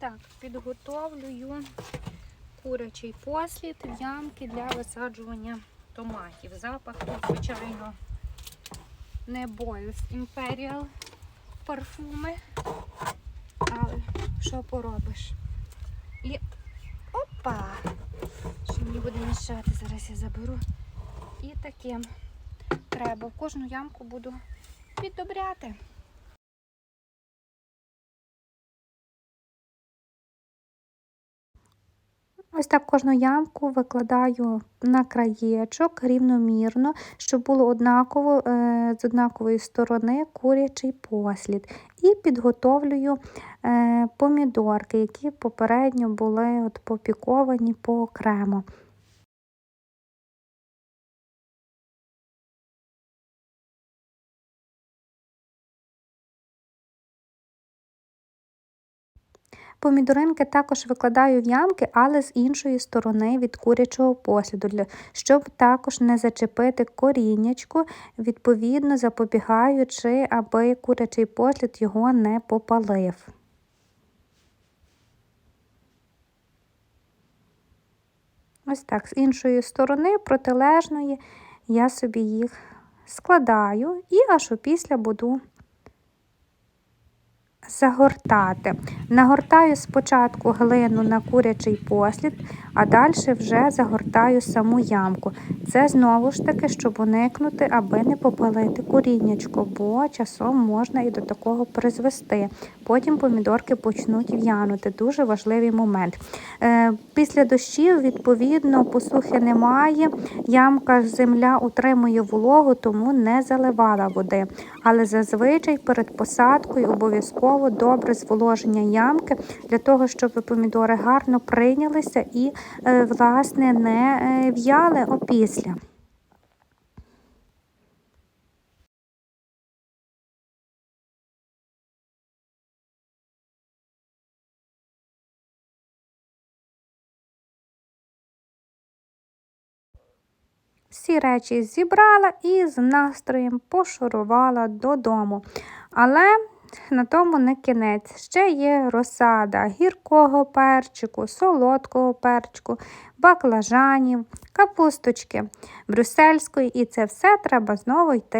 Так, підготовлюю курячий послід в ямки для висаджування томатів. Запах звичайно, не Boils Imperial парфуми. Але що поробиш? І опа! Що мені буде мішати, зараз я заберу. І таким треба. Кожну ямку буду піддобряти. Ось так кожну ямку викладаю на краєчок рівномірно, щоб було однаково е, з однакової сторони курячий послід. І підготовлюю е, помідорки, які попередньо були от попіковані поокремо. Помідоринки також викладаю в ямки, але з іншої сторони від курячого посліду, щоб також не зачепити коріннячку, відповідно запобігаючи, аби курячий послід його не попалив. Ось так, з іншої сторони, протилежної, я собі їх складаю і аж опісля буду загортати. Нагортаю спочатку глину на курячий послід, а далі вже загортаю саму ямку. Це знову ж таки, щоб уникнути, аби не попалити коріннячко, бо часом можна і до такого призвести. Потім помідорки почнуть в'янути. Дуже важливий момент. Е, Після дощів, відповідно, посухи немає. Ямка земля утримує вологу, тому не заливала води. Але зазвичай перед посадкою обов'язково добре зволоження ямки для того, щоб помідори гарно прийнялися і, е, власне, не е, в'яли опісля. Всі речі зібрала і з настроєм пошурувала додому. Але на тому не кінець. Ще є розсада гіркого перчику, солодкого перчику, баклажанів, капусточки брюссельської, і це все треба знову йти.